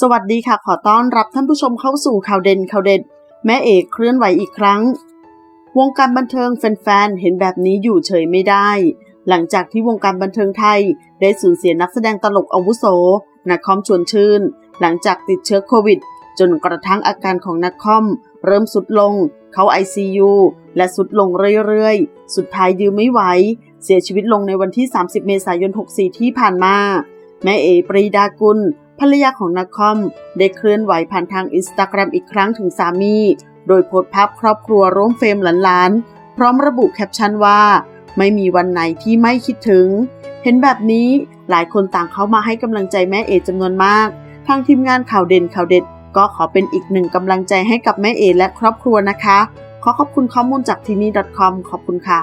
สวัสดีค่ะ ขอต้อนรับท่านผู้ชมเข้าสู่ข่าวเด่นข่าวเด็ด แม่เอกเคลื่อนไหวอีกครั้ง วงการบันเทิงแฟนๆ เห็นแบบนี้อยู่เฉยไม่ได้ หลังจากที่วงการบันเทิงไทย ได้สูญเสียนักแสดงตลกอาวุโสนักคอมชวนชื่น หลังจากติดเชื้อโควิด จนกระทั่งอาการของนักคอม เริ่มสุดลง เขา ICU และสุดลงเรื่อยๆ สุดท้ายยืมไม่ไหวเสียชีวิตลงในวันที่ 30 เมษายน 64 ที่ผ่านมาแม่เอปรีดากุล ภรรยาของนักคอม ได้เคลื่อนไหวผ่านทางอินสตาแกรมอีกครั้งถึงสามี โดยโพสต์ภาพครอบครัวร่วมเฟรมหลานๆ พร้อมระบุแคปชั่นว่า ไม่มีวันไหนที่ไม่คิดถึง เห็นแบบนี้หลายคนต่างเข้ามาให้กำลังใจแม่เอจำนวนมาก ทางทีมงานข่าวเด่นข่าวเด็ด ก็ขอเป็นอีกหนึ่งกำลังใจให้กับแม่เอและครอบครัวนะคะ ขอขอบคุณข้อมูลจากทีนี่ .com ขอบคุณค่ะ